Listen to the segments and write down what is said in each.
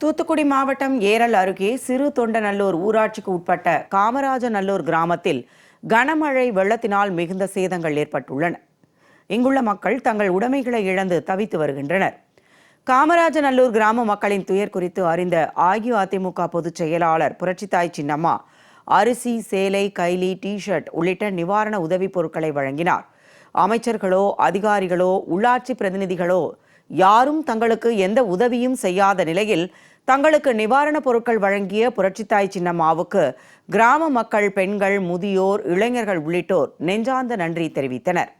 தூத்துக்குடி மாவட்டம் ஏரல் அருகே சிறு தொண்டநல்லூர் ஊராட்சிக்கு உட்பட்ட காமராஜநல்லூர் கிராமத்தில் கனமழை வெள்ளத்தினால் மிகுந்த சேதங்கள் ஏற்பட்டுள்ளன. இங்குள்ள மக்கள் தங்கள் உடைமைகளை இழந்து தவித்து வருகின்றனர். காமராஜநல்லூர் கிராம மக்களின் துயர் குறித்து அறிந்த அஇஅதிமுக பொதுச் செயலாளர் புரட்சித்தாய் சின்னம்மா அரிசி சேலை கைலி டி ஷர்ட் உள்ளிட்ட நிவாரண உதவிப் பொருட்களை வழங்கினார். அமைச்சர்களோ அதிகாரிகளோ உள்ளாட்சி பிரதிநிதிகளோ யாரும் தங்களுக்கு எந்த உதவியும் செய்யாத நிலையில் தங்களுக்கு நிவாரணப் பொருட்கள் வழங்கிய புரட்சித்தாய் சின்னம்மாவுக்கு கிராம மக்கள் பெண்கள் முதியோர் இளைஞர்கள் உள்ளிட்டோர் நெஞ்சார்ந்த நன்றி தெரிவித்தனர்.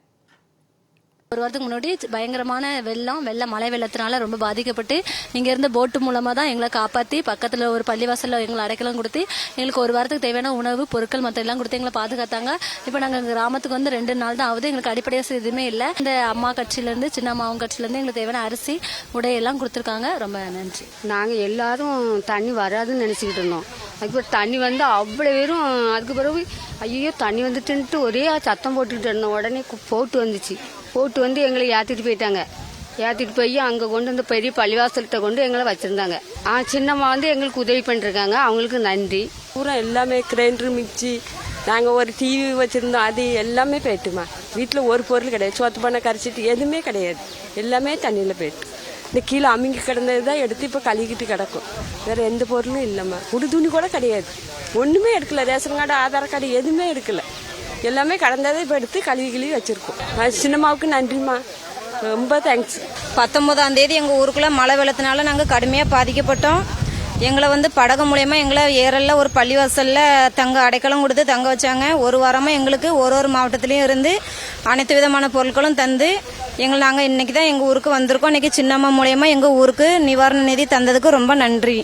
ஒரு வாரத்துக்கு முன்னாடி பயங்கரமான வெள்ளம் வெள்ள மழை வெள்ளத்தினால ரொம்ப பாதிக்கப்பட்டு இங்க இருந்த போட்டு மூலமா தான் எங்களை காப்பாத்தி பக்கத்துல ஒரு பள்ளிவாசல்ல எங்களை அடைக்கலாம் கொடுத்து எங்களுக்கு ஒரு வாரத்துக்கு தேவையான உணவு பொருட்கள் மற்ற எல்லாம் கொடுத்து எங்களை பாதுகாத்தாங்க. இப்போ நாங்க கிராமத்துக்கு வந்து ரெண்டு நாள் தான் ஆகுது. எங்களுக்கு அடிப்படை எதுவுமே இல்லை. இந்த அம்மா கட்சியில இருந்து சின்ன அம்மாவும் கட்சியில இருந்து எங்களுக்கு தேவையான அரிசி உடையெல்லாம் கொடுத்துருக்காங்க. ரொம்ப நன்றி. நாங்கள் எல்லாரும் தண்ணி வராதுன்னு நினச்சிக்கிட்டு இருந்தோம். அதுக்கப்புறம் தண்ணி வந்து அவ்வளோ பேரும் அதுக்கு பிறகு ஐயோ தண்ணி வந்துட்டுன்ட்டு ஒரே சத்தம் போட்டுக்கிட்டு இருந்தோம் உடனே போட்டு வந்துச்சு. போட்டு வந்து எங்களை ஏற்றிட்டு போயிட்டாங்க. ஏற்றிட்டு போய் அங்கே கொண்டு வந்து பெரிய பள்ளிவாசல்கிட்ட கொண்டு எங்களை வச்சுருந்தாங்க. ஆ சின்னம்மா வந்து எங்களுக்கு உதவி பண்ணிருக்காங்க. அவங்களுக்கு நன்றி. பூரா எல்லாமே கிரைண்டர் மிக்சி நாங்கள் ஒரு டிவி வச்சுருந்தோம். அது எல்லாமே போயிட்டுமா. வீட்டில் ஒரு பொருள் கிடையாது. சோத்து பண்ண கரைச்சிட்டு எதுவுமே கிடையாது. எல்லாமே தண்ணியில் போயிட்டு. இந்த கீழே அமுங்கி கிடந்தது தான் எடுத்து இப்போ கழுகிட்டு கிடக்கும். வேறு எந்த பொருளும் இல்லைம்மா. உடு துணி கூட கிடையாது. ஒன்றுமே எடுக்கல. ரேஷன் கார்டு ஆதார் கார்டு எதுவுமே எடுக்கல. எல்லாமே கடந்ததை இப்போ எடுத்து கழுவி கழுவி வச்சுருக்கோம். சின்னம்மாவுக்கு நன்றிம்மா. ரொம்ப தேங்க்ஸ் பத்தொம்போதாம் தேதி எங்கள் ஊருக்குள்ளே மழை வெள்ளத்தினால நாங்கள் கடுமையாக பாதிக்கப்பட்டோம். எங்களை வந்து படகு மூலயமா எங்களை ஏரல்ல ஒரு பள்ளிவாசலில் தங்க அடைக்கலம் கொடுத்து தங்க வச்சாங்க. ஒரு வாரமாக எங்களுக்கு ஒரு ஒரு மாவட்டத்துலேயும் இருந்து அனைத்து விதமான பொருட்களும் தந்து எங்களை நாங்கள் இன்னைக்கு தான் எங்கள் ஊருக்கு வந்திருக்கோம். இன்றைக்கி சின்னம்மா மூலயமா எங்கள் ஊருக்கு நிவாரண நிதி தந்ததுக்கு ரொம்ப நன்றி.